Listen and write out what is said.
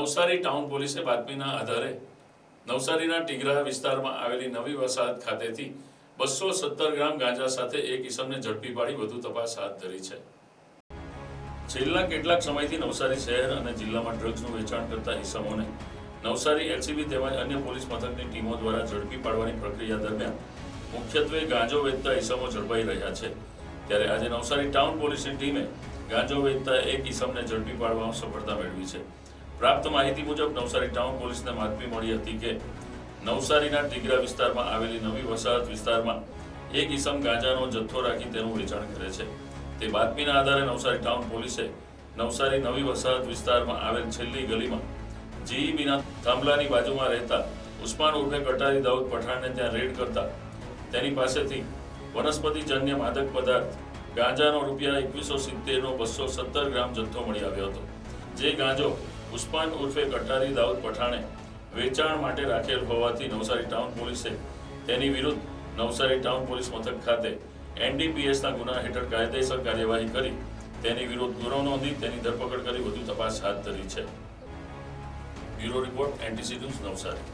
Navsari town પોલીસે બાતમીના આધારે નવસારીના ટીગરા વિસ્તારમાં આવેલી નવી વસાહત ખાતેથી બસો સત્તર ગ્રામ ગાંજા સાથે એક ઇસમને ઝડપી પાડી વધુ તપાસ હાથ ધરી છે. છેલ્લા કેટલાક સમયથી નવસારી શહેર અને જિલ્લામાં ડ્રગ્સનું વેચાણ કરતા ઇસમોને નવસારી એલસીબી તેમજ અન્ય પોલીસ મથકની ટીમો દ્વારા ઝડપી પાડવાની પ્રક્રિયા દરમિયાન મુખ્યત્વે ગાંજો વેચતા ઇસમો ઝડપાઈ રહ્યા છે. ત્યારે આજે નવસારી ટાઉન પોલીસની ટીમે ગાંજો વેચતા એક ઇસમને ઝડપી પાડવામાં સફળતા મેળવી છે. પ્રાપ્ત માહિતી મુજબ નવસારી ટાઉન પોલીસને માહિતી મળી હતી કે નવસારીના ટીગરા વિસ્તારમાં આવેલી નવી વસાહત વિસ્તારમાં એક ઈસમ ગાંજાનો જથ્થો રાખી તેનું વેચાણ કરે છે. તે બાતમીના આધારે નવસારી ટાઉન પોલીસે નવસારી નવી વસાહત વિસ્તારમાં આવેલ છેલ્લી ગલીમાં જીઈબીના થાંભલાની બાજુમાં રહેતા ઉસ્માન ઉર્ફે કટારી દાઉદ પઠાણને ત્યાં રેડ કરતા તેની પાસેથી વનસ્પતિજન્ય માદક પદાર્થ, ગાંજાનો રૂપિયા એકવીસો સિત્તેરનો બસો સત્તર ગ્રામ જથ્થો મળી આવ્યો હતો. જે ગાંજો ઉસ્માન ઉર્ફે કટારી દાઉદ પઠાણે વેચાણ માટે રાખેલ હોવાથી નવસારી ટાઉન પોલીસે તેની વિરુદ્ધ નવસારી ટાઉન પોલીસ મથક ખાતે એનડીપીએસના ગુના હેઠળ કાયદેસર કાર્યવાહી કરી તેની વિરુદ્ધ ગુનો નોંધી તેની ધરપકડ કરી વધુ તપાસ હાથ ધરી છે. Bureau report, NTC news, Navsari.